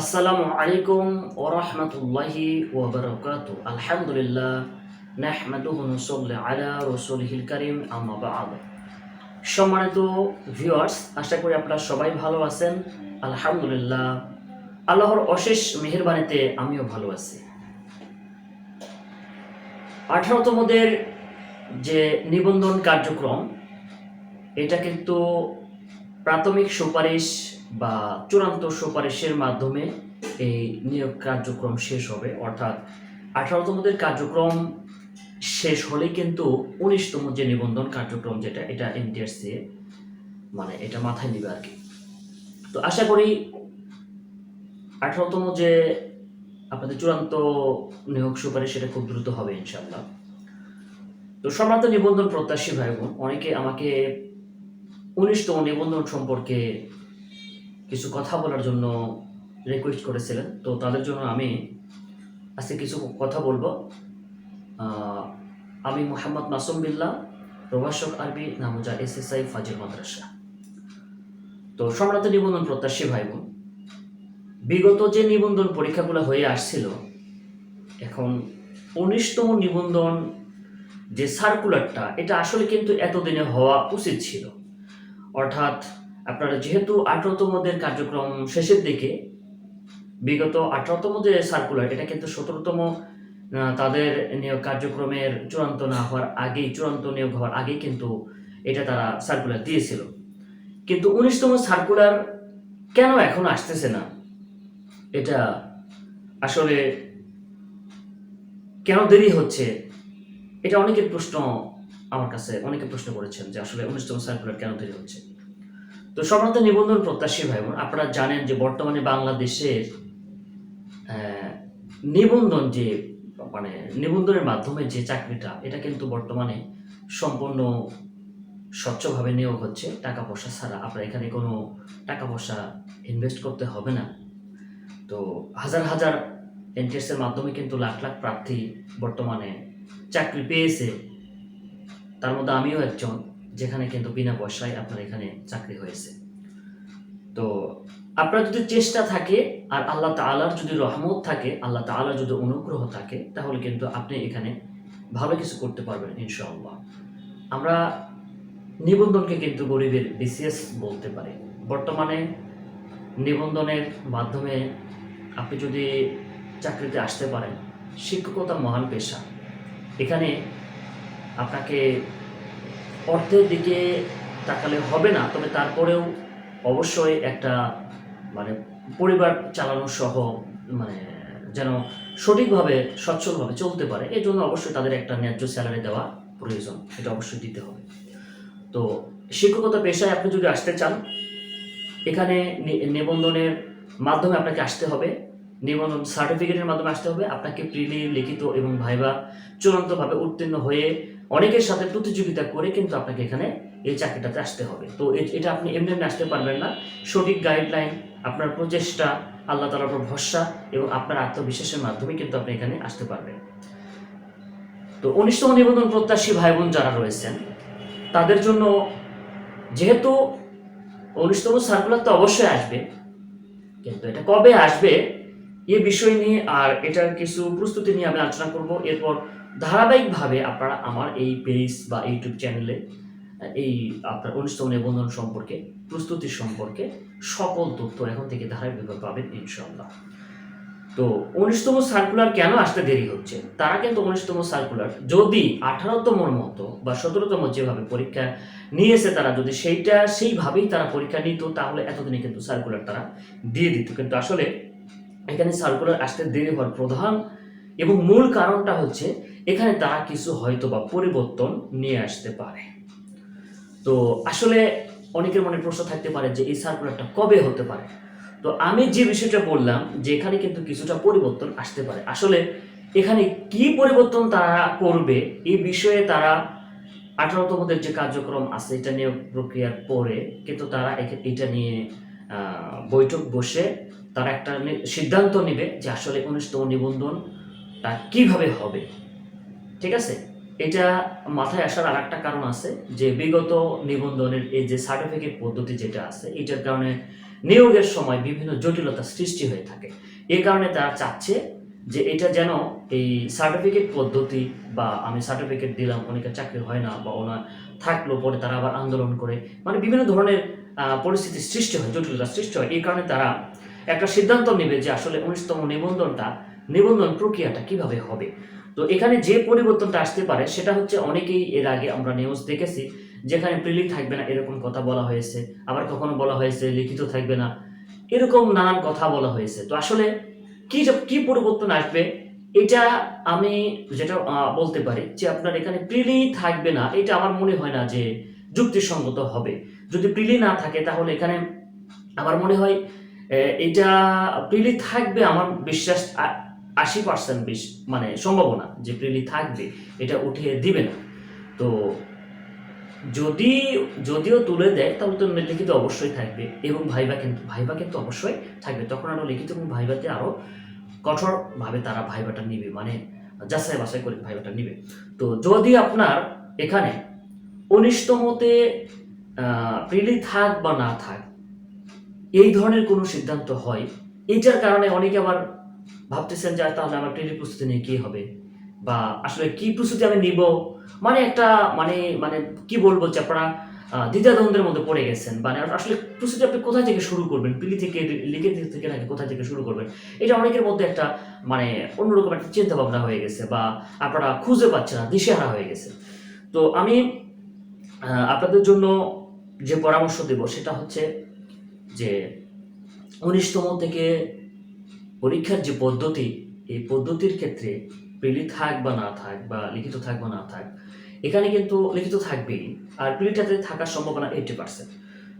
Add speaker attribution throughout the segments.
Speaker 1: আসসালামু আলাইকুম ওরহমতুল্লাহি ওবরকাত আলহামদুলিল্লাহ, নাহমাদুহু নুসাল্লি আলা রাসূলিহিল কারীম, আম্মা বা'দ। সম্মানিত ভিউয়ার্স আশা করি আপনারা সবাই ভালো আছেন। আলহামদুলিল্লাহ, আল্লাহর অশেষ মেহেরবানিতে আমিও ভালো আছি। আঠারোতমদের যে নিবন্ধন কার্যক্রম, এটা কিন্তু প্রাথমিক সুপারিশ বা চূড়ান্ত সুপারিশের মাধ্যমে এই নিয়োগ কার্যক্রম শেষ হবে। অর্থাৎ আঠারোতমদের কার্যক্রম শেষ হলে কিন্তু উনিশতম যে নিবন্ধন কার্যক্রম যেটা, এটা এনটিআরসি মানে এটা মাথায় নিবে আর কি। তো আশা করি আঠারোতম যে আপনাদের চূড়ান্ত নিয়োগ সুপারিশ, সেটা খুব দ্রুত হবে ইনশাল্লাহ তো সম্রান্ত নিবন্ধন প্রত্যাশী ভাই বোন অনেকে আমাকে উনিশতম নিবন্ধন সম্পর্কে কিছু কথা বলার জন্য রিকোয়েস্ট করেছিলেন। তো তাদের জন্য আমি আজকে কিছু কথা বলব। আমি মোহাম্মদ মাসুম বিল্লাহ, প্রভাষক আরবি, নামুজা এসএসআই, ফাজিল মাদ্রাসা। তো সম্রান্ত নিবন্ধন প্রত্যাশী ভাই বোন বিগত যে নিবন্ধন পরীক্ষাগুলো হয়ে আসছিল, এখন উনিশতম নিবন্ধন যে সার্কুলারটা এটা আসলে কিন্তু এতদিনে হওয়া উচিত ছিল। অর্থাৎ আপনারা যেহেতু আঠারোতমদের কার্যক্রম শেষের দিকে, বিগত আঠারোতম যে সার্কুলার এটা কিন্তু সতেরোতম তাদের নিয়োগ কার্যক্রমের চূড়ান্ত না হওয়ার আগেই, চূড়ান্ত নিয়োগ হওয়ার আগেই কিন্তু এটা তারা সার্কুলার দিয়েছিল। কিন্তু উনিশতম সার্কুলার কেন এখন আসতেছে না? এটা আসলে কেন দেরি হচ্ছে? এটা অনেকের প্রশ্ন আমার কাছে, অনেকে প্রশ্ন করেছেন যে আসলে উনিশতম সার্কুলার কেন দেরি হচ্ছে? তো সম্রান্ত নিবন্ধন প্রত্যাশী ভাই আপনারা জানেন যে বর্তমানে বাংলাদেশের নিবন্ধন যে মানে নিবন্ধনের মাধ্যমে যে চাকরিটা, এটা কিন্তু বর্তমানে সম্পূর্ণ স্বচ্ছভাবে নিয়োগ হচ্ছে। টাকা পয়সা ছাড়া আপনার এখানে কোনো টাকা পয়সা ইনভেস্ট করতে হবে না। তো হাজার হাজার এন্ট্রেন্সের মাধ্যমে কিন্তু লাখ লাখ প্রার্থী বর্তমানে চাকরি পেয়েছে। তার মধ্যে আমিও একজন। যেখানে কিন্তু বিনা পয়সায় আপনার এখানে চাকরি হয়েছে। তো আপনার যদি চেষ্টা থাকে আর আল্লাহ তাআলার যদি রহমত থাকে, আল্লাহ তাআলার যদি অনুগ্রহ থাকে, তাহলে কিন্তু আপনি এখানে ভালো কিছু করতে পারবেন ইনশাআল্লাহ। আমরা নিবন্ধনকে কিন্তু গরিবের বিসিএস বলতে পারি। বর্তমানে নিবন্ধনের মাধ্যমে আপনি যদি চাকরিতে আসতে পারেন, শিক্ষকতা মহান পেশা। এখানে আপনাকে অর্থের দিকে তাকালে হবে না, তবে তারপরেও অবশ্যই একটা মানে পরিবার চালানো সহ মানে যেন সঠিকভাবে, সচ্ছলভাবে চলতে পারে এই জন্য অবশ্যই তাদের একটা ন্যায্য স্যালারি দেওয়া প্রয়োজন, এটা অবশ্যই দিতে হবে। তো শিক্ষকতা পেশায় আপনি যদি আসতে চান, এখানে নিবন্ধনের মাধ্যমে আপনাকে আসতে হবে, নিবন্ধন সার্টিফিকেটের মাধ্যমে আসতে হবে, আপনাকে প্রিলি লিখিত এবং ভাইবা চূড়ান্তভাবে উত্তীর্ণ হয়ে অনেকের সাথে প্রতিযোগিতা করে কিন্তু আপনাকে এখানে এই চাকরিটাতে আসতে হবে। তো এটা আপনি এমনি এমনি আসতে পারবেন না। সঠিক গাইডলাইন আপনার প্রচেষ্টা, আল্লাহ তালার উপর ভরসা এবং আপনার আত্মবিশ্বাসের মাধ্যমে কিন্তু আপনি এখানে আসতে পারবেন। তো উনিশতম নিবন্ধন প্রত্যাশী ভাই বোন যারা রয়েছেন, তাদের জন্য যেহেতু উনিশতম সার্কুলার তো অবশ্যই আসবে, কিন্তু এটা কবে আসবে এ বিষয় নিয়ে আর এটার কিছু প্রস্তুতি নিয়ে আমি আলোচনা করব। এরপর ধারাবাহিকভাবে আপনারা আমার এই পেজ বা ইউটিউব চ্যানেলে, এই আপনার অনুষ্ঠান নিবন্ধন সম্পর্কে, প্রস্তুতি সম্পর্কে সকল তথ্য এখন থেকে ধারাবাহিকভাবে পাবেন ইনশাল্লাহ তো উনিশতম সার্কুলার কেন আসতে দেরি হচ্ছে? তারা কিন্তু উনিশতম সার্কুলার যদি আঠারোতমর মতো বা সতেরোতম যেভাবে পরীক্ষা নিয়েছে তারা, যদি সেইটা সেইভাবেই তারা পরীক্ষা নিত, তাহলে এতদিনে কিন্তু সার্কুলার তারা দিয়ে দিত। কিন্তু আসলে এখানে সার্কুলার আসতে দেরি হওয়ার প্রধান এবং মূল কারণটা হচ্ছে এখানে তারা কিছু হয়তো বা পরিবর্তন নিয়ে আসতে পারে। তো আসলে অনেকের মনে প্রশ্ন থাকতে পারে যে এই সার্কুলারটা কবে হতে পারে? তো আমি যে বিষয়টা বললাম যে এখানে কিন্তু কিছুটা পরিবর্তন আসতে পারে। আসলে এখানে কি পরিবর্তন তারা করবে এই বিষয়ে তারা আঠারোতমদের যে কার্যক্রম আছে এটা নিয়ে প্রক্রিয়ার পরে কিন্তু তারা এটা নিয়ে বৈঠক বসে তারা একটা সিদ্ধান্ত নেবে যে আসলে উনিশতম নিবন্ধনটা কীভাবে হবে। ঠিক আছে? এটা মাথায় আসার আর একটা কারণ আছে যে বিগত নিবন্ধনের এই যে সার্টিফিকেট পদ্ধতি যেটা আছে এটার কারণে নিয়োগের সময় বিভিন্ন জটিলতা সৃষ্টি হয়ে থাকে। এই কারণে তারা চাচ্ছে যে এটা যেন এই সার্টিফিকেট পদ্ধতি বা আমি সার্টিফিকেট দিলাম অনেকের চাকরি হয় না বা ওনার থাকল পরে তারা আবার আন্দোলন করে মানে বিভিন্ন ধরনের আহ, পরিস্থিতির সৃষ্টি হয় জটিলতা সৃষ্টি হয়। এই কারণে তারা একটা সিদ্ধান্ত নেবে যে আসলে উনিশতম নিবন্ধনটা নিবন্ধন প্রক্রিয়াটা কীভাবে হবে। তো এখানে যে পরিবর্তনটা আসতে পারে, সেটা হচ্ছে অনেকেই এর আগে আমরা নিউজ দেখেছি, যেখানে প্রিলি থাকবে না, এরকম কথা বলা হয়েছে, আবার কখনো বলা হয়েছে, লিখিত থাকবে না, এরকম নানান কথা বলা হয়েছে। তো আসলে কি কি পরিবর্তন আসবে, এটা আমি যেটা বলতে পারি যে আপনার এখানে প্রিলি থাকবে না, এটা আমার মনে হয় না যে যুক্তিসঙ্গত হবে। যদি প্রিলি না থাকে, তাহলে এখানে আমার মনে হয় এটা প্রিলি থাকবে, আমার বিশ্বাস আশি পার্সেন্ট বেশ মানে সম্ভাবনা যে প্রিলি থাকবে, এটা উঠিয়ে দিবে না। তো যদি, যদিও তুলে দেয়, তাহলে তো লিখিত অবশ্যই থাকবে এবং ভাইবা কিন্তু ভাইবা কিন্তু অবশ্যই থাকবে। তখন আরও লিখিত এবং ভাইবাতে আরও কঠোরভাবে তারা ভাইবাটা নিবে মানে যাচাই বাছাই করে ভাইবাটা নিবে। তো যদি আপনার এখানে উনিশতমতে প্রিলি থাক বা না থাক, এই ধরনের কোনো সিদ্ধান্ত হয় এইটার কারণে অনেকে আবার ভাবতেছেন যে তাহলে আমার প্রিলি প্রস্তুতি নিয়ে কি হবে? বা আসলে কি প্রস্তুতি আমি নিব? মানে একটা মানে মানে কি বলব যে আপনারা দ্বিধাদ্বন্দ্বের মধ্যে পড়ে গেছেন। মানে আসলে প্রস্তুতি আপনি কোথায় থেকে শুরু করবেন? পিলি থেকে লিখে থেকে নাকি কোথায় থেকে শুরু করবেন? এটা অনেকের মধ্যে একটা মানে অন্যরকম একটা চিন্তা ভাবনা হয়ে গেছে বা আপনারা খুঁজে পাচ্ছেন না, দিশেহারা হয়ে গেছে তো আমি আপনাদের জন্য যে পরামর্শ দেব সেটা হচ্ছে যে উনিশতম থেকে পরীক্ষার যে পদ্ধতি, এই পদ্ধতির ক্ষেত্রে প্রিলি থাক বা না থাক বা লিখিত থাক বা না থাক, এখানে কিন্তু লিখিত থাকবেই। আর প্রিলিটাতে থাকার সম্ভাবনা এইটি পার্সেন্ট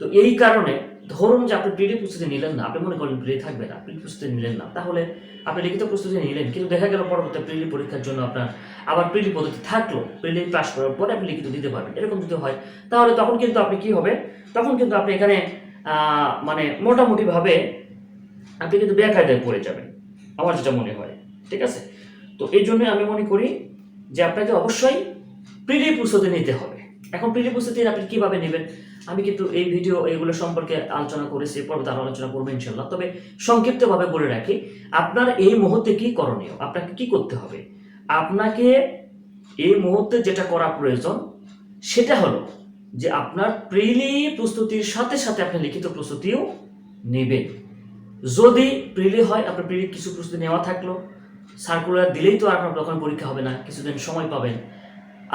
Speaker 1: তো এই কারণে ধরুন যে আপনি প্রিলি প্রস্তুতি নিলেন না, আপনি মনে করেন প্রিলি থাকবে না প্রিলি প্রস্তুতি নিলেন না, তাহলে আপনি লিখিত প্রস্তুতি নিলেন, কিন্তু দেখা গেল পরবর্তী প্রিলি পরীক্ষার জন্য আপনার আবার প্রিলি পদ্ধতি থাকল প্রিলি পাস করার পরে আপনি লিখিত দিতে পারবেন। এরকম যদি হয়, তাহলে তখন কিন্তু আপনি কি হবে? তখন কিন্তু আপনি এখানে মানে মোটামুটিভাবে আপনি কিন্তু বেকায়দায় পড়ে যাবেন। আমার যেটা মনে হয়, ঠিক আছে? তো এই জন্য আমি মনে করি যে আপনাকে অবশ্যই প্রিলি প্রস্তুতি নিতে হবে। এখন প্রিলি প্রস্তুতি আপনি কীভাবে নেবেন? আমি কিন্তু এই ভিডিও এগুলো সম্পর্কে আলোচনা করেছি পর্বতে আরও আলোচনা করব ইনশাল্লাহ তবে সংক্ষিপ্তভাবে বলে রাখি, আপনার এই মুহূর্তে কি করণীয়? আপনাকে কি করতে হবে? আপনাকে এই মুহূর্তে যেটা করা প্রয়োজন, সেটা হলো যে আপনার প্রিলি প্রস্তুতির সাথে সাথে আপনি লিখিত প্রস্তুতিও নেবেন। যদি প্রিলি হয়, আপনার প্রিলি কিছু প্রস্তুতি নেওয়া থাকল সার্কুলার দিলেই তো আপনার তখন পরীক্ষা হবে না, কিছুদিন সময় পাবেন।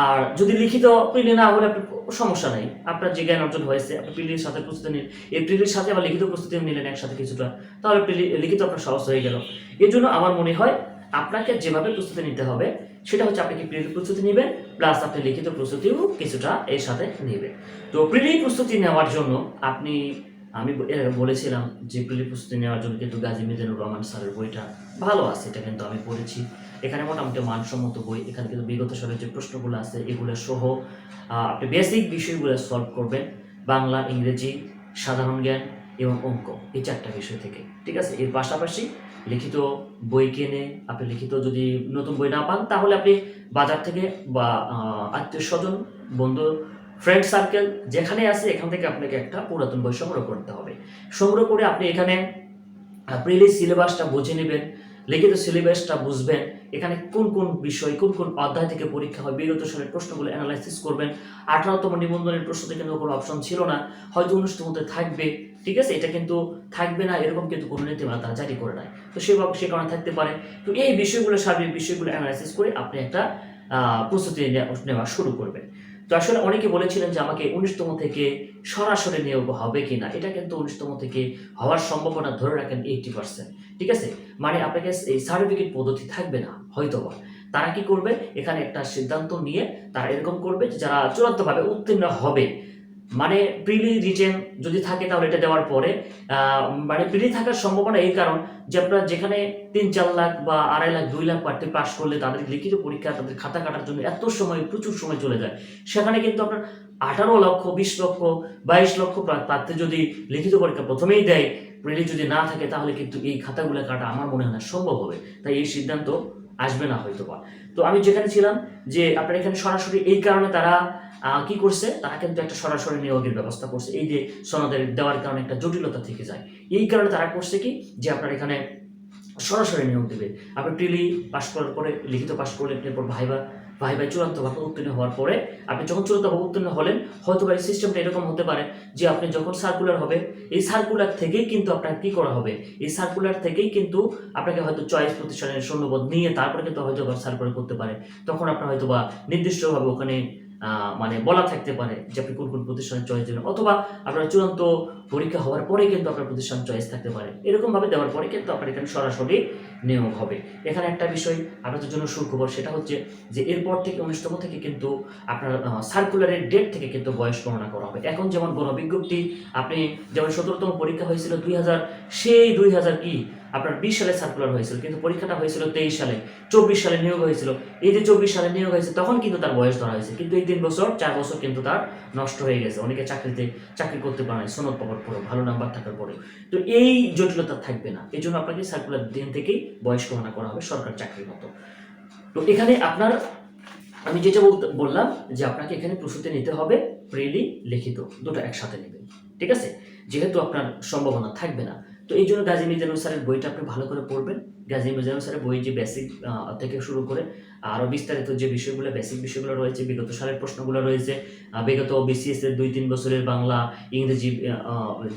Speaker 1: আর যদি লিখিত প্রিলি না হলে আপনার সমস্যা নেই। আপনার যে জ্ঞান অর্জন হয়েছে, আপনি প্রিলির সাথে প্রস্তুতি নিন এই প্রিলির সাথে আবার লিখিত প্রস্তুতি নিলেন একসাথে কিছুটা, তাহলে প্রিলি, লিখিত আপনার সহজ হয়ে গেল। এর জন্য আমার মনে হয়, আপনাকে যেভাবে প্রস্তুতি নিতে হবে, সেটা হচ্ছে আপনি কি প্রিলি প্রস্তুতি নেবেন প্লাস আপনি লিখিত প্রস্তুতিও কিছুটা এর সাথে নেবেন। তো প্রিলি প্রস্তুতি নেওয়ার জন্য আপনি আমি বলেছিলাম যে প্রিলি প্রস্তুতি নেওয়ার জন্য কিন্তু গাজী মিজানুর রহমান স্যারের বইটা ভালো আছে, এটা কিন্তু আমি পড়েছি। এখানে মোটামুটি মানসম্মত বই, এখানে কিন্তু বিগত সালের যে প্রশ্নগুলো আছে, এগুলো সহ আপনি বেসিক বিষয়গুলো সলভ করবেন, বাংলা, ইংরেজি, সাধারণ জ্ঞান এবং অঙ্ক, এই চারটা বিষয় থেকে, ঠিক আছে? এর পাশাপাশি লিখিত বই কিনে আপনি লিখিত যদি নতুন বই না পান, তাহলে আপনি বাজার থেকে বা আত্মীয় স্বজন, বন্ধু ফ্রেন্ড সার্কেল যেখানে আছে, এখান থেকে আপনাকে একটা পুরাতন বই সংগ্রহ করতে হবে। সংগ্রহ করে আপনি এখানে প্রিলি সিলেবাসটা বুঝে নেবেন, লিখিত সিলেবাসটা বুঝবেন, এখানে কোন কোন বিষয়, কোন কোন অধ্যায় থেকে পরীক্ষা হয়, বিগত সালের প্রশ্নগুলো অ্যানালাইসিস করবেন। আঠারোতম নিবন্ধনের প্রশ্নতে কিন্তু কোনো অপশন ছিল না, হয়তো অনুষ্ঠিততে থাকবে, ঠিক আছে? এটা কিন্তু থাকবে না, এরকম কিন্তু কোনো নীতিমালা জারি করে নাই। তো সেভাবে সে কারণে থাকতে পারে। তো এই বিষয়গুলো সার্বিক বিষয়গুলো অ্যানালাইসিস করে আপনি একটা প্রস্তুতি নেওয়া শুরু করবেন। তো আসলে অনেকে বলেছিলেন যে আমাকে উনিশতম থেকে সরাসরি নিয়োগ হবে কিনা। এটা কিন্তু উনিশতম থেকে হওয়ার সম্ভাবনা ধরে রাখেন এইটি পার্সেন্ট ঠিক আছে? মানে আপনাকে এই সার্টিফিকেট পদ্ধতি থাকবে না, হয়তোবা। তারা কি করবে? এখানে একটা সিদ্ধান্ত নিয়ে তারা এরকম করবে যারা চূড়ান্তভাবে উত্তীর্ণ হবে মানে প্রিলি রিটেন যদি থাকে তাহলে এটা দেওয়ার পরে মানে প্রিলি থাকার সম্ভাবনা এই কারণ যে আপনার যেখানে তিন চার লাখ বা আড়াই লাখ, দুই লাখ প্রার্থী পাশ করলে তাদের লিখিত পরীক্ষা, তাদের খাতা কাটার জন্য এত সময়, প্রচুর সময় চলে যায়। সেখানে কিন্তু আপনার আঠারো লক্ষ, বিশ লক্ষ, বাইশ লক্ষ প্রা- প্রার্থী যদি লিখিত পরীক্ষা প্রথমেই দেয় প্রিলি যদি না থাকে তাহলে কিন্তু এই খাতাগুলো কাটা আমার মনে হয় না সম্ভব হবে। তাই এই সিদ্ধান্ত আসবে না হয়তো বা তো আমি যেখানে ছিলাম যে আপনার এখানে সরাসরি এই কারণে তারা কি করছে, তারা কিন্তু একটা সরাসরি নিয়োগের ব্যবস্থা করছে। এই যে সনদের দেওয়ার কারণে একটা জটিলতা থেকে যায়। এই কারণে তারা করছে কি, যে আপনার এখানে সরাসরি নিয়োগ দেবে। আপনি প্রিলি পাস করার পরে, লিখিত পাস করলে এরপর ভাইবা ভাইবা চূড়ান্তভাবে উত্তীর্ণ হওয়ার পরে আপনি যখন চূড়ান্ত ভাবে উত্তীর্ণ হলেন, হয়তো বা এই সিস্টেমটা এরকম হতে পারে যে আপনি যখন সার্কুলার হবে, এই সার্কুলার থেকেই কিন্তু আপনার কি করা হবে? এই সার্কুলার থেকেই কিন্তু আপনাকে হয়তো চয়েস প্রতিষ্ঠানের শূন্যবোধ নিয়ে তারপরে কিন্তু হয়তো বা সার্কুলার করতে পারে। তখন আপনার হয়তো বা নির্দিষ্টভাবে ওখানে মানে বলা থাকতে পারে যে আপনি কোন কোন প্রতিষ্ঠানের চয়েস দেবেন। অথবা আপনার চূড়ান্ত পরীক্ষা হওয়ার পরে কিন্তু আপনার প্রতিষ্ঠান চয়েস থাকতে পারে। এরকমভাবে দেওয়ার পরে কিন্তু আপনার এখানে সরাসরি নিয়োগ হবে। এখানে একটা বিষয় আপনাদের জন্য সুখবর, সেটা হচ্ছে যে এরপর থেকে উনিশতম থেকে কিন্তু আপনার সার্কুলারের ডেট থেকে কিন্তু বয়স গণনা করা হবে। এখন যেমন গণবিজ্ঞপ্তি, আপনি যেমন সতেরোতম পরীক্ষা হয়েছিল দুই হাজার, সেই দুই হাজার কি আপনার বিশ সালে সার্কুলার হয়েছিল, কিন্তু পরীক্ষাটা হয়েছিল তেইশ সালে, চব্বিশ সালে নিয়োগ হয়েছিল। এই যে চব্বিশ সালে নিয়োগ হয়েছে, তখন কিন্তু তার বয়স ধরা হয়েছে, কিন্তু এই তিন বছর, চার বছর কিন্তু তার নষ্ট হয়ে গেছে। অনেকে চাকরিতে, চাকরি করতে পারে না, সনদ পাওয়ার পরে ভালো নাম্বার থাকার পরে তো এই জটিলতা থাকবে না। এই জন্য আপনাকে সার্কুলার দিন থেকেই বয়স গণনা করা হবে সরকার চাকরির মতো। তো এখানে আপনার, আমি যেটা বললাম যে আপনাকে এখানে প্রস্তুতি নিতে হবে প্রিলি, লিখিত, দুটো একসাথে নেবেন। ঠিক আছে? যেহেতু আপনার সম্ভাবনা থাকবে না। তো এই জন্য গাজী মিজানুর স্যারের বইটা আপনি ভালো করে পড়বেন। গাজী মিজানুর স্যারের বই যে বেসিক থেকে শুরু করে আরও বিস্তারিত যে বিষয়গুলো বেসিক বিষয়গুলো রয়েছে, বিগত সালের প্রশ্নগুলো রয়েছে বিগত বিসিএস এর দুই তিন বছরের বাংলা, ইংরেজি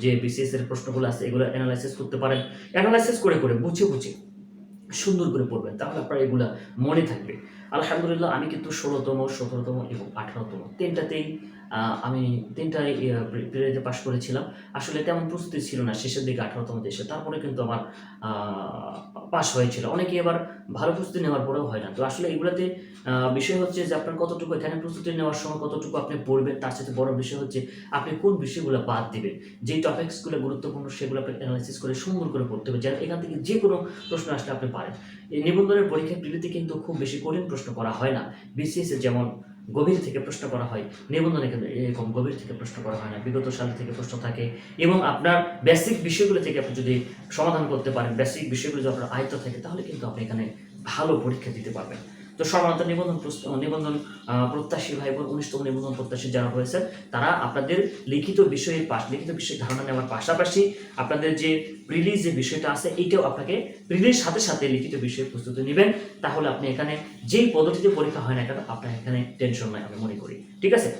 Speaker 1: যে বিসিএস এর প্রশ্নগুলো আছে, এগুলো অ্যানালাইসিস করতে পারেন। অ্যানালাইসিস করে করে, বুঝে বুঝে, সুন্দর করে পড়বেন, তাহলে আপনার এগুলা মনে থাকবে। আলহামদুলিল্লাহ, আমি কিন্তু ষোলোতম, সতেরোতম এবং আঠারোতম। তিনটাতেই আমি তিনটাই পিরিয়ডে পাশ করেছিলাম। আসলে তেমন প্রস্তুতি ছিল না, শেষের দিকে আঠারোতম দেশে। তারপরে কিন্তু আমার পাশ হয়েছিল। অনেকে এবার ভালো প্রস্তুতি নেওয়ার পরেও হয় না। তো আসলে এগুলোতে বিষয় হচ্ছে যে আপনার কতটুকু এখানে প্রস্তুতি নেওয়ার সময় কতটুকু আপনি পড়বেন, তার সাথে বড় বিষয় হচ্ছে আপনি কোন বিষয়গুলো বাদ দিবেন। যেই টপিক্সগুলো গুরুত্বপূর্ণ সেগুলো আপনি অ্যানালাইসিস করে সুন্দর করে পড়তে হবে, যেন এখান থেকে যে কোনো প্রশ্ন আসলে আপনি পারেন। এই নিবন্ধনের পরীক্ষার প্রিলিতে কিন্তু খুব বেশি কঠিন প্রশ্ন করা হয় না। বিসিএস যেমন গভীর থেকে প্রশ্ন করা হয়, নিবন্ধনে কিন্তু এরকম গভীর থেকে প্রশ্ন করা হয় না, বিগত সাল থেকে প্রশ্ন থাকে এবং আপনার বেসিক বিষয়গুলো থেকে আপনি যদি সমাধান করতে পারেন বেসিক বিষয়গুলো যদি আপনার আয়ত্ত থাকে, তাহলে কিন্তু আপনি এখানে ভালো পরীক্ষা দিতে পারবেন। তো সর্বনত নিবন্ধন নিবন্ধন প্রত্যাশী ভাই বোন উনিশতম নিবন্ধন প্রত্যাশী যারা রয়েছেন তারা আপনাদের লিখিত বিষয়ের পাশ লিখিত বিষয়ে ধারণা নেওয়ার পাশাপাশি আপনাদের যে প্রিলিজ যে বিষয়টা আছে, এইটাও আপনাকে প্রিলির সাথে সাথে লিখিত বিষয়ে প্রস্তুতি নেবেন। তাহলে আপনি এখানে যেই পদ্ধতিতে পরীক্ষা হয় না কেন, আপনার এখানে টেনশন নাই আমি মনে করি। ঠিক আছে?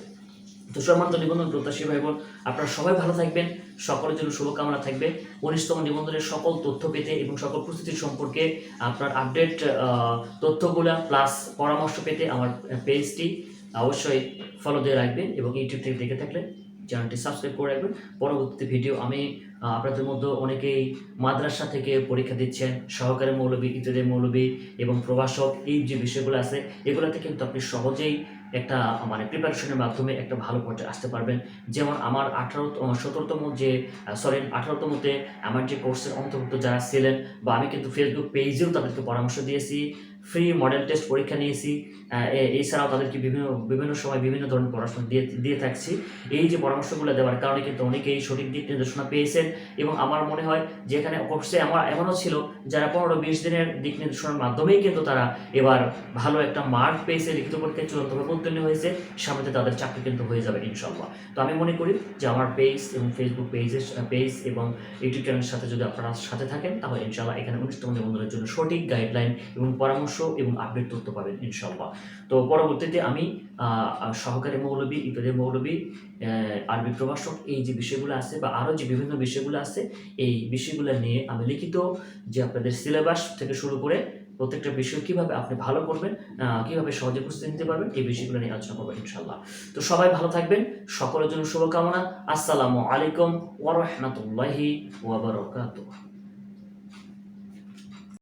Speaker 1: তো নিবন্ধন প্রত্যাশী ভাই বোন আপনারা সবাই ভালো থাকবেন, সকলের জন্য শুভকামনা থাকবে। উনিশতম নিবন্ধনের সকল তথ্য পেতে এবং সকল প্রস্তুতি সম্পর্কে আপনার আপডেট তথ্যগুলা প্লাস পরামর্শ পেতে আমার পেজটি অবশ্যই ফলো দিয়ে রাখবেন এবং ইউটিউব থেকে দেখে থাকলে চ্যানেলটি সাবস্ক্রাইব করে রাখবেন। পরবর্তী ভিডিও আমি আপনাদের মধ্যে অনেকেই মাদ্রাসা থেকে পরীক্ষা দিচ্ছেন, সহকারী মৌলবী ইত্যাদি মৌলবী এবং প্রভাষক, এই যে বিষয়গুলো আছে, এগুলোতে কিন্তু আপনি সহজেই একটা মানে প্রিপারেশনের মাধ্যমে একটা ভালো পর্যায়ে আসতে পারবেন। যেমন আমার আঠারো সতেরোতম যে সরি আঠারোতমতে আমার যে কোর্সের অন্তর্ভুক্ত যারা ছিলেন বা আমি কিন্তু ফেসবুক পেজেও তাদেরকে পরামর্শ দিয়েছি। ফ্রি মডেল টেস্ট পরীক্ষা নিয়েছি। এছাড়াও তাদেরকে বিভিন্ন বিভিন্ন সময় বিভিন্ন ধরনের পড়াশোনা দিয়ে দিয়ে থাকছি। এই যে পরামর্শগুলো দেওয়ার কারণে কিন্তু অনেকেই সঠিক দিক নির্দেশনা পেয়েছেন এবং আমার মনে হয় যে এখানে কোর্সে আমার এমনও ছিল যারা পনেরো বিশ দিনের দিক নির্দেশনার মাধ্যমেই কিন্তু তারা এবার ভালো একটা মার্ক পেয়েছে, লিখিত পরীক্ষায় চূড়ান্তভাবে উত্তীর্ণ হয়েছে। সামনে তাদের চাকরি কিন্তু হয়ে যাবে ইনশাল্লাহ তো আমি মনে করি যে আমার পেজ এবং ফেসবুক পেজের পেজ এবং ইউটিউব চ্যানেলের সাথে যদি আপনারা সাথে থাকেন, তাহলে ইনশাল্লাহ এখানে অনুষ্ঠান নিবন্ধনের জন্য সঠিক গাইডলাইন এবং পরামর্শ এবং আপডেট তথ্য পাবেন ইনশাল্লাহ তো পরবর্তীতে আমি সহকারী মৌলবী ইত্যাদি মৌলবী আরবি প্রভাষক, এই যে বিষয়গুলো আছে বা আরও যে বিভিন্ন বিষয়গুলো আছে, এই বিষয়গুলো নিয়ে আমি লিখিত যে আপনাদের সিলেবাস থেকে শুরু করে প্রত্যেকটা বিষয় কীভাবে আপনি ভালো করবেন কীভাবে সহজে প্রস্তুতি নিতে পারবেন, এই বিষয়গুলো নিয়ে আলোচনা করবেন ইনশাল্লাহ তো সবাই ভালো থাকবেন, সকলের জন্য শুভকামনা। আসসালামু আলাইকুম ওয়া রাহমাতুল্লাহি ওয়া বারাকাতুহু।